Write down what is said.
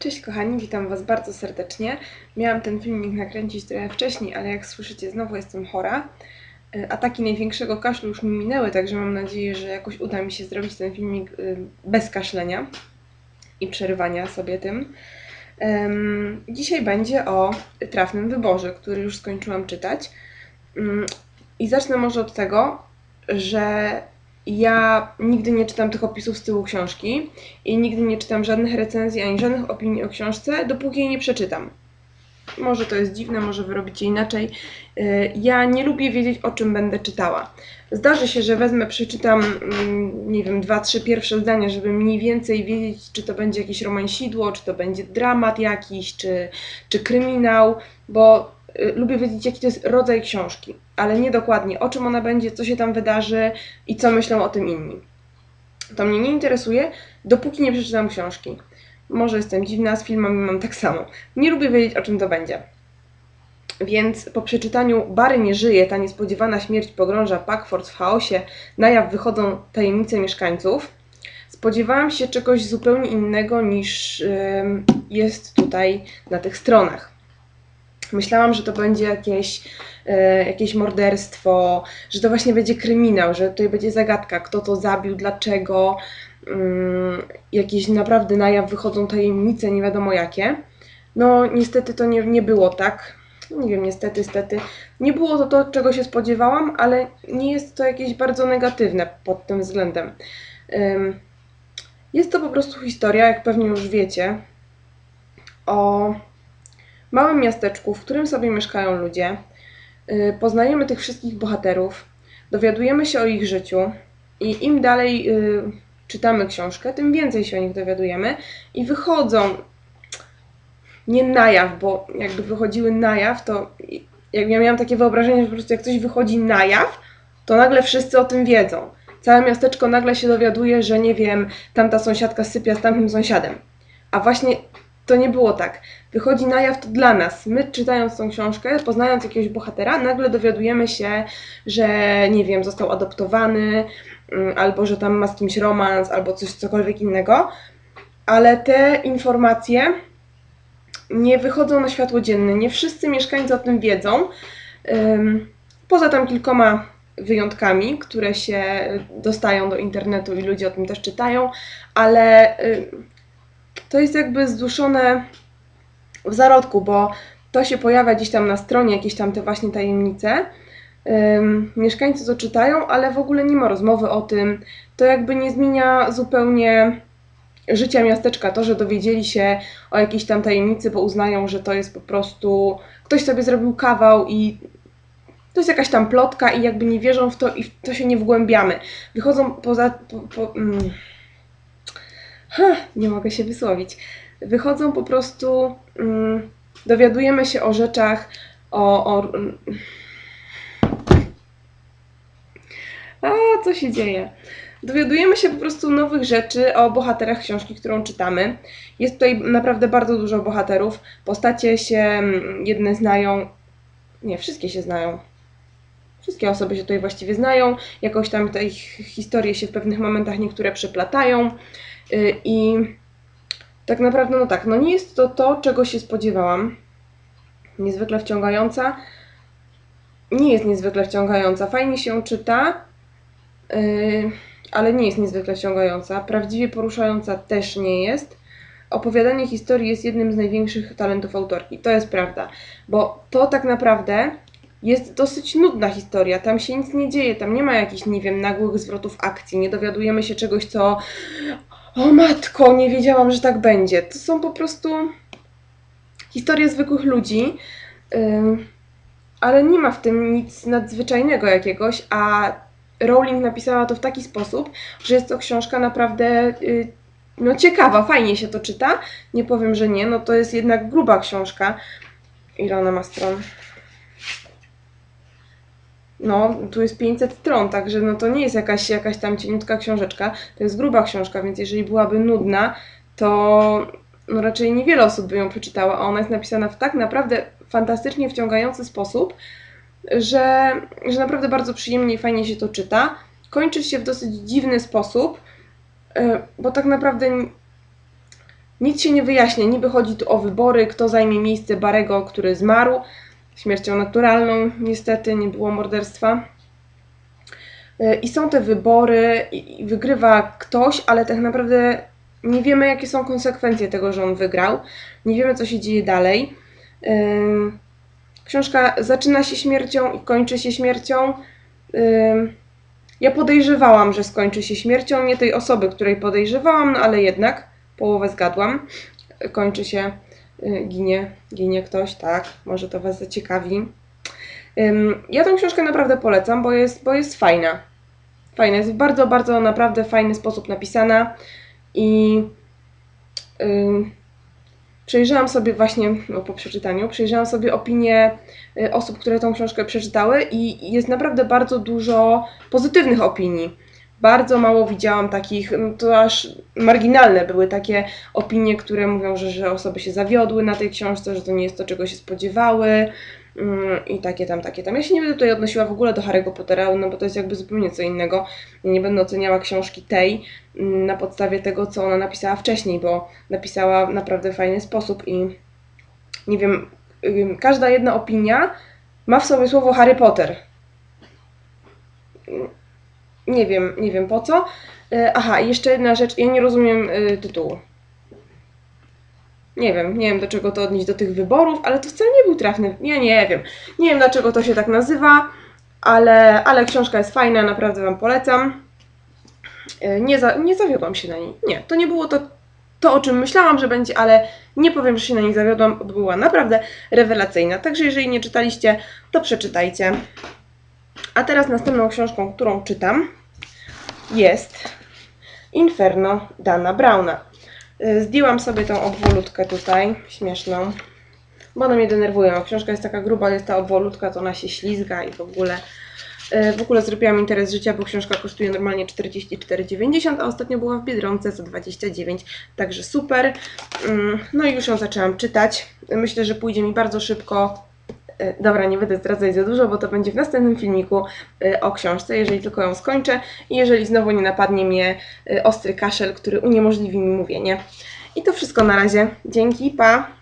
Cześć kochani, witam Was bardzo serdecznie. Miałam ten filmik nakręcić trochę wcześniej, ale jak słyszycie, znowu jestem chora. Y, Ataki największego kaszlu już mi minęły, także mam nadzieję, że jakoś uda mi się zrobić ten filmik y, bez kaszlenia i przerywania sobie tym. Dzisiaj będzie o trafnym wyborze, który już skończyłam czytać. Mm, I zacznę może od tego, że ja nigdy nie czytam tych opisów z tyłu książki i nigdy nie czytam żadnych recenzji ani żadnych opinii o książce, dopóki jej nie przeczytam. Może to jest dziwne, może wy robicie inaczej. Y, Ja nie lubię wiedzieć, o czym będę czytała. Zdarzy się, że wezmę, przeczytam, mm, nie wiem, dwa, trzy pierwsze zdania, żeby mniej więcej wiedzieć, czy to będzie jakieś romansidło, czy to będzie dramat jakiś, czy, czy kryminał, bo y, lubię wiedzieć, jaki to jest rodzaj książki, ale nie dokładnie, o czym ona będzie, co się tam wydarzy i co myślą o tym inni. To mnie nie interesuje, dopóki nie przeczytam książki. Może jestem dziwna, z filmami mam tak samo. Nie lubię wiedzieć, o czym to będzie. Więc po przeczytaniu Bary nie żyje, ta niespodziewana śmierć pogrąża Packford w chaosie, na jaw wychodzą tajemnice mieszkańców, spodziewałam się czegoś zupełnie innego niż jest tutaj na tych stronach. Myślałam, że to będzie jakieś, e, jakieś morderstwo, że to właśnie będzie kryminał, że tutaj będzie zagadka, kto to zabił, dlaczego, ym, jakieś naprawdę na jaw wychodzą tajemnice, nie wiadomo jakie. No niestety to nie, nie było tak. Nie wiem, niestety, stety. Nie było to to, czego się spodziewałam, ale nie jest to jakieś bardzo negatywne pod tym względem. Jest to po prostu historia, jak pewnie już wiecie, o małym miasteczku, w którym sobie mieszkają ludzie. Y, Poznajemy tych wszystkich bohaterów, dowiadujemy się o ich życiu i im dalej y, czytamy książkę, tym więcej się o nich dowiadujemy i wychodzą nie na jaw, bo jakby wychodziły na jaw, to jak ja miałam takie wyobrażenie, że po prostu jak coś wychodzi na jaw, to nagle wszyscy o tym wiedzą. Całe miasteczko nagle się dowiaduje, że nie wiem, tamta sąsiadka sypia z tamtym sąsiadem. A właśnie to nie było tak. Wychodzi na jaw to dla nas. My czytając tą książkę, poznając jakiegoś bohatera, nagle dowiadujemy się, że nie wiem, został adoptowany, mm, albo że tam ma z kimś romans, albo coś cokolwiek innego. Ale te informacje nie wychodzą na światło dzienne. Nie wszyscy mieszkańcy o tym wiedzą. Poza tam kilkoma wyjątkami, które się dostają do internetu i ludzie o tym też czytają, ale to jest jakby zduszone w zarodku, bo to się pojawia gdzieś tam na stronie, jakieś tam te właśnie tajemnice. Mieszkańcy to czytają, ale w ogóle nie ma rozmowy o tym. To jakby nie zmienia zupełnie życia miasteczka, to, że dowiedzieli się o jakiejś tam tajemnicy, bo uznają, że to jest po prostu ktoś sobie zrobił kawał i to jest jakaś tam plotka i jakby nie wierzą w to i w to się nie wgłębiamy. Wychodzą poza... Po, po, mm. Ha, nie mogę się wysłowić. Wychodzą po prostu... Mm, dowiadujemy się o rzeczach, o... o mm. a, co się dzieje? Dowiadujemy się po prostu nowych rzeczy o bohaterach książki, którą czytamy. Jest tutaj naprawdę bardzo dużo bohaterów. Postacie się mm, jedne znają, nie, wszystkie się znają. Wszystkie osoby się tutaj właściwie znają, jakoś tam te ich historie się w pewnych momentach niektóre przeplatają i tak naprawdę, no tak, no nie jest to to, czego się spodziewałam. Niezwykle wciągająca. Nie jest niezwykle wciągająca. Fajnie się czyta, yy, ale nie jest niezwykle wciągająca. Prawdziwie poruszająca też nie jest. Opowiadanie historii jest jednym z największych talentów autorki. To jest prawda, bo to tak naprawdę jest dosyć nudna historia. Tam się nic nie dzieje, tam nie ma jakichś, nie wiem, nagłych zwrotów akcji, nie dowiadujemy się czegoś, co. O matko, nie wiedziałam, że tak będzie. To są po prostu historie zwykłych ludzi, ale nie ma w tym nic nadzwyczajnego jakiegoś, a Rowling napisała to w taki sposób, że jest to książka naprawdę y, no, ciekawa, fajnie się to czyta. Nie powiem, że nie, no to jest jednak gruba książka. Ile ona ma stron? No, tu jest 500 stron, także no to nie jest jakaś, jakaś tam cieniutka książeczka, to jest gruba książka, więc jeżeli byłaby nudna, to no raczej niewiele osób by ją przeczytała, a ona jest napisana w tak naprawdę fantastycznie wciągający sposób, że, że naprawdę bardzo przyjemnie i fajnie się to czyta. Kończy się w dosyć dziwny sposób, y, bo tak naprawdę Nic się nie wyjaśnia. Niby chodzi tu o wybory, kto zajmie miejsce Barego, który zmarł śmiercią naturalną. Niestety nie było morderstwa. Y, I są te wybory, i wygrywa ktoś, ale tak naprawdę nie wiemy, jakie są konsekwencje tego, że on wygrał. Nie wiemy, co się dzieje dalej. Ym, Książka zaczyna się śmiercią i kończy się śmiercią. Ym, Ja podejrzewałam, że skończy się śmiercią nie tej osoby, której podejrzewałam, no ale jednak połowę zgadłam. Kończy się, ginie, ginie ktoś, tak, może to Was zaciekawi. Ja tą książkę naprawdę polecam, bo jest, bo jest fajna. Fajna, jest w bardzo, bardzo naprawdę fajny sposób napisana i ym, przejrzałam sobie właśnie, no po przeczytaniu, przejrzałam sobie opinie y, osób, które tą książkę przeczytały i jest naprawdę bardzo dużo pozytywnych opinii. Bardzo mało widziałam takich, no to aż marginalne były takie opinie, które mówią, że, że osoby się zawiodły na tej książce, że to nie jest to, czego się spodziewały mm, i takie tam, takie tam. Ja się nie będę tutaj odnosiła w ogóle do Harry'ego Pottera, no bo to jest jakby zupełnie co innego. Nie będę oceniała książki tej mm, na podstawie tego, co ona napisała wcześniej, bo napisała w naprawdę fajny sposób i nie wiem, każda jedna opinia ma w sobie słowo Harry Potter. Nie wiem, nie wiem po co. Y, Aha, jeszcze jedna rzecz, ja nie rozumiem y, tytułu. Nie wiem, nie wiem do czego to odnieść do tych wyborów, ale to wcale nie był trafny. Ja nie wiem. Nie wiem dlaczego to się tak nazywa, ale, ale książka jest fajna, naprawdę Wam polecam. Y, Nie, za, nie zawiodłam się na niej. Nie, to nie było to, to, o czym myślałam, że będzie, ale nie powiem, że się na niej zawiodłam, bo była naprawdę rewelacyjna. Także jeżeli nie czytaliście, to przeczytajcie. A teraz następną książką, którą czytam, jest Inferno Dana Browna. Y, Zdjęłam sobie tą obwolutkę tutaj, śmieszną, bo one mnie denerwują. Książka jest taka gruba, jest ta obwolutka, to ona się ślizga i w ogóle. Y, W ogóle zrobiłam interes życia, bo książka kosztuje normalnie 44,90, a ostatnio była w Biedronce za 29, także super. Mm, No i już ją zaczęłam czytać. Myślę, że pójdzie mi bardzo szybko. Y, Dobra, nie będę zdradzać za dużo, bo to będzie w następnym filmiku y, o książce, jeżeli tylko ją skończę i jeżeli znowu nie napadnie mnie y, ostry kaszel, który uniemożliwi mi mówienie. I to wszystko na razie. Dzięki, pa!